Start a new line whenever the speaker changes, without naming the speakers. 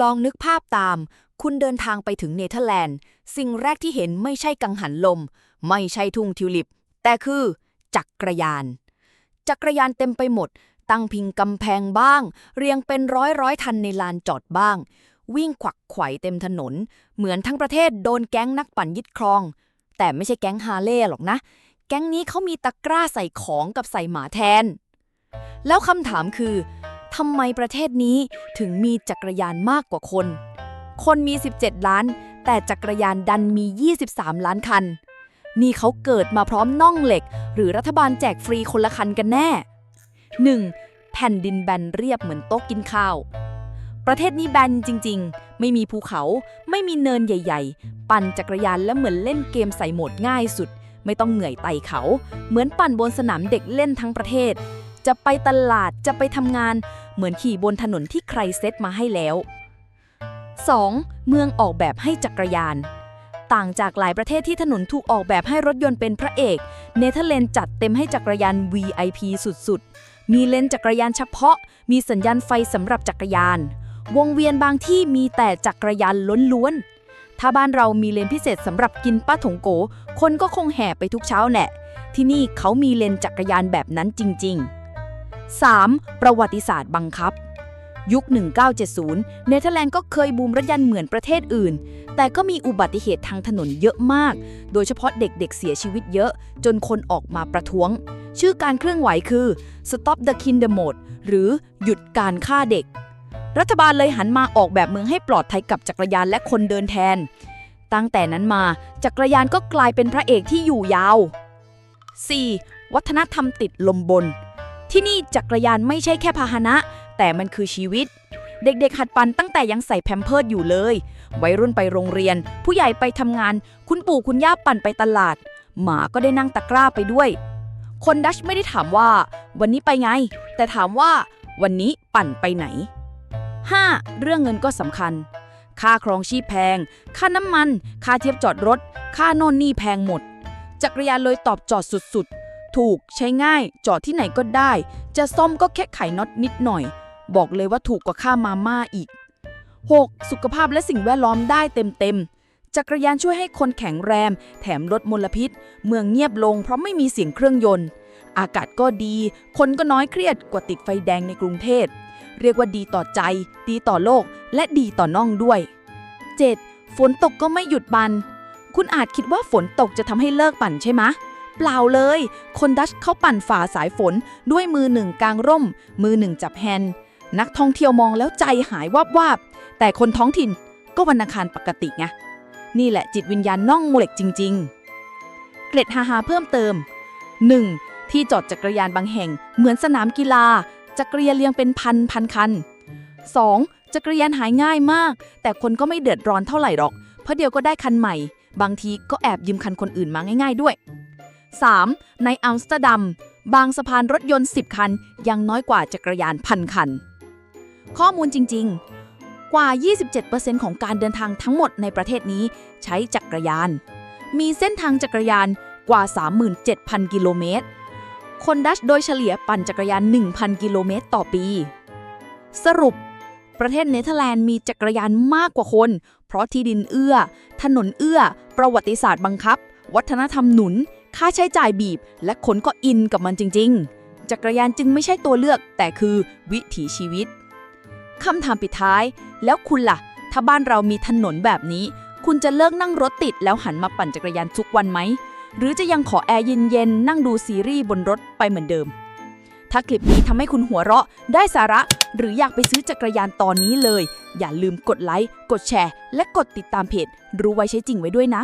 ลองนึกภาพตาม คุณเดินทางไปถึงเนเธอร์แลนด์ สิ่งแรกที่เห็นไม่ใช่กังหันลม ไม่ใช่ทุ่งทิวลิป แต่คือ จักรยาน จักรยานเต็มไปหมด ตั้งพิงกำแพงบ้าง เรียงเป็นร้อยร้อยทันในลานจอดบ้าง วิ่งขวักไขว่เต็มถนน เหมือนทั้งประเทศโดนแก๊งนักปั่นยึดครอง แต่ไม่ใช่แก๊งฮาเลย์หรอกนะ แก๊งนี้เขามีตะกร้าใส่ของกับใส่หมาแทน แล้วคำถามคือ ทำไมประเทศนี้ถึงมีจักรยานมากกว่าคน คนมี 17 ล้าน แต่จักรยานดันมี 23 ล้านคัน นี่เขาเกิดมาพร้อมน่องเหล็ก หรือรัฐบาลแจกฟรีคนละคันกันแน่ 1. แผ่นดินแบนเรียบเหมือนโต๊ะกินข้าว ประเทศนี้แบนจริง ๆ ไม่มีภูเขา ไม่มีเนินใหญ่ ๆ ปั่นจักรยานแล้วเหมือนเล่นเกมใส่โหมดง่ายสุด ไม่ต้องเหนื่อยไต่เขา เหมือนปั่นบนสนามเด็กเล่นทั้งประเทศ จะไปตลาดจะไปทำงาน เหมือนขี่บนถนนที่ใครเซตมาให้แล้ว 2. เมืองออกแบบให้จักรยาน ต่างจากหลายประเทศที่ถนนถูกออกแบบให้รถยนต์เป็นพระเอก เนเธอร์แลนด์จัดเต็มให้จักรยาน VIP สุดๆ มีเลนจักรยานเฉพาะ มีสัญญาณไฟสำหรับจักรยาน วงเวียนบางที่มีแต่จักรยานล้วนๆ ถ้าบ้านเรามีเลนพิเศษสำหรับกินป้าถงโก คนก็คงแห่ไปทุกเช้าแหละที่นี่เขามีเลนจักรยานแบบนั้นจริง ๆ 3. ประวัติศาสตร์บังคับ ยุค 1970 เนเธอร์แลนด์ก็เคยบูมรถยนต์เหมือนประเทศอื่น แต่ก็มีอุบัติเหตุทางถนนเยอะมาก โดยเฉพาะเด็กๆเสียชีวิตเยอะ จนคนออกมาประท้วง ชื่อการเคลื่อนไหวคือ Stop the Kinder Mode หรือหยุดการฆ่าเด็ก รัฐบาลเลยหันมาออกแบบเมืองให้ปลอดภัยกับจักรยานและคนเดินแทน ตั้งแต่นั้นมาจักรยานก็กลายเป็นพระเอกที่อยู่ยาว 4. วัฒนธรรมติดลมบน ที่นี่จักรยานไม่ใช่แค่พาหนะ แต่มันคือชีวิต เด็กๆ หัดปั่นตั้งแต่ยังใส่แพมเพิร์ดอยู่เลย วัยรุ่นไปโรงเรียน ผู้ใหญ่ไปทำงาน คุณปู่คุณย่าปั่นไปตลาด หมาก็ได้นั่งตะกร้าไปด้วย คนดัชไม่ได้ถามว่า วันนี้ไปไง แต่ถามว่า วันนี้ปั่นไปไหน 5. เรื่องเงินก็สำคัญ ค่าครองชีพแพง ค่าน้ำมัน ค่าเทียบจอดรถ ค่าโน่นนี่แพงหมด จักรยานเลยตอบจอดสุดๆ ถูกใช้ง่าย จอดที่ไหนก็ได้ จะซ่อมก็แค่ไขน็อตนิดหน่อย บอกเลยว่าถูกกว่าค่ามาม่าอีก 6. สุขภาพและสิ่งแวดล้อมได้เต็มๆ จักรยานช่วยให้คนแข็งแรง แถมลดมลพิษ เมืองเงียบลงเพราะไม่มีเสียงเครื่องยนต์ อากาศก็ดี คนก็น้อยเครียดกว่าติดไฟแดงในกรุงเทพ เรียกว่าดีต่อใจ ดีต่อโลก และดีต่อน่องด้วย 7. ฝนตกก็ไม่หยุดบัน คุณอาจคิดว่าฝนตกจะทำให้เลิกปั่นใช่ไหมะ เปล่าเลย คนดัชเขาปั่นฝ่าสายฝนด้วยมือหนึ่งกลางร่ม มือหนึ่งจับแฮนด์นักท่องเที่ยวมองแล้วใจหายวับวาบแต่คนท้องถิ่นก็วันอังคารปกติไงนี่แหละจิตวิญญาณน่องโมเหล็กจริง ๆ เกร็ดฮาฮาเพิ่มเติม 1. ที่จอดจักรยานบางแห่งเหมือนสนามกีฬา จักรยานเรียงเป็นพันพันคัน 2. จักรยานหายง่ายมาก แต่คนก็ไม่เดือดร้อนเท่าไหร่หรอก เพราะเดียวก็ได้คันใหม่ บางทีก็แอบยืมคันคนอื่นมาง่าย ๆ ด้วย 3. ในอัมสเตอร์ดัม บางสะพานรถยนต์ 10 คัน ยังน้อยกว่าจักรยานพันคัน ข้อมูลจริง ๆ กว่า 27%ของการเดินทางทั้งหมดในประเทศนี้ใช้จักรยาน มีเส้นทางจักรยานกว่า 37,000 กิโลเมตร คนดัชโดยเฉลี่ยปั่นจักรยาน 1,000 กิโลเมตรต่อปี สรุป ประเทศเนเธอร์แลนด์มีจักรยานมากกว่าคน เพราะที่ดินเอื้อ ถนนเอื้อ ประวัติศาสตร์บังคับ วัฒนธรรมหนุน ค่าใช้จ่ายบีบ และคนก็อินกับมันจริง ๆ จักรยานจึงไม่ใช่ตัวเลือก แต่คือวิถีชีวิตคำถามปิดท้าย แล้วคุณล่ะ ถ้าบ้านเรามีถนนแบบนี้ คุณจะเลิกนั่งรถติดแล้วหันมาปั่นจักรยานทุกวันไหม หรือจะยังขอแอร์เย็นๆนั่งดูซีรีส์บนรถไปเหมือนเดิม ถ้าคลิปนี้ทำให้คุณหัวเราะ ได้สาระ หรืออยากไปซื้อจักรยานตอนนี้เลย อย่าลืมกดไลค์ กดแชร์ และกดติดตามเพจ รู้ไว้ใช้จริงไว้ด้วยนะ